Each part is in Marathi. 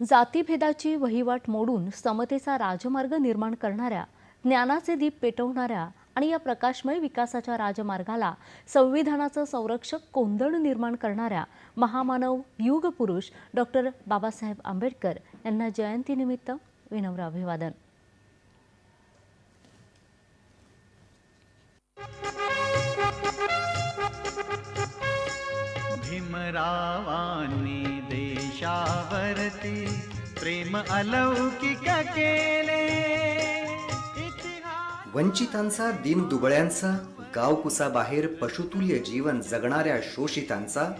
जातीभेदाची वहिवाट मोडून समतेचा राजमार्ग निर्माण करणाऱ्या ज्ञानाचे दीप पेटवणाऱ्या आणि या प्रकाशमय विकासाच्या राजमार्गाला संविधानाचं संरक्षक कोंदण निर्माण करणाऱ्या महामानव युगपुरुष डॉक्टर बाबासाहेब आंबेडकर यांना जयंतीनिमित्त विनम्र अभिवादन. भीमरावांनी देशावरती प्रेम अलौकिक केले. वंचितांचा दीनदुबळ्यांचा गावकुसाबाहेर पशुतुल्य जीवन जगणाऱ्या शोषितांचा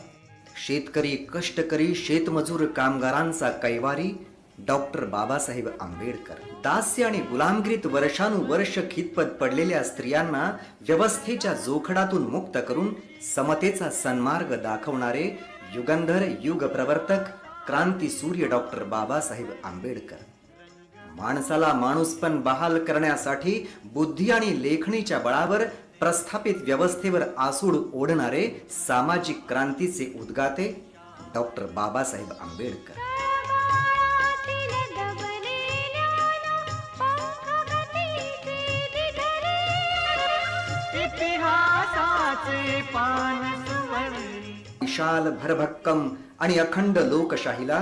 शेतकरी कष्टकरी शेतमजूर कामगारांचा कैवारी डॉक्टर बाबासाहेब आंबेडकर. दास्य आणि गुलामगिरीत वर्षानुवर्ष खितपत पडलेल्या स्त्रियांना व्यवस्थेच्या जोखडातून मुक्त करून समतेचा सन्मार्ग दाखवणारे युगंधर युग प्रवर्तक क्रांती सूर्य डॉक्टर बाबासाहेब आंबेडकर. माणसाला माणूसपण बहाल करण्यासाठी बुद्धी आणि लेखणीच्या बळावर प्रस्थापित व्यवस्थेवर आसूड ओढणारे सामाजिक क्रांतीचे उद्गाते डॉक्टर बाबासाहेब आंबेडकर. विशाल भरभक्कम आणि अखंड लोकशाहीला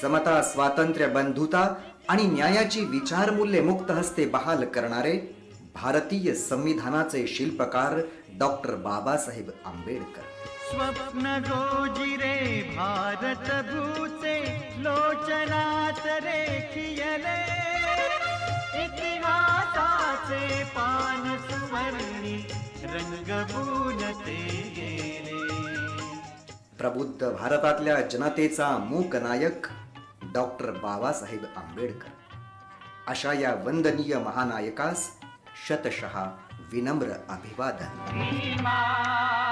समता स्वातंत्र्य बंधुता आणि न्यायाची विचारमूल्ये मुक्त हस्ते बहाल करणारे भारतीय संविधानाचे शिल्पकार डॉक्टर बाबासाहेब आंबेडकर. स्वप्न गोजिरे भारत भूचे लोचनात रेखियले गेले प्रबुद्ध भारतातल्या जनतेचा मूक नायक डॉक्टर बाबासाहेब आंबेडकर. अशा या वंदनीय महानायकास शतशः विनम्र अभिवादन. भीमा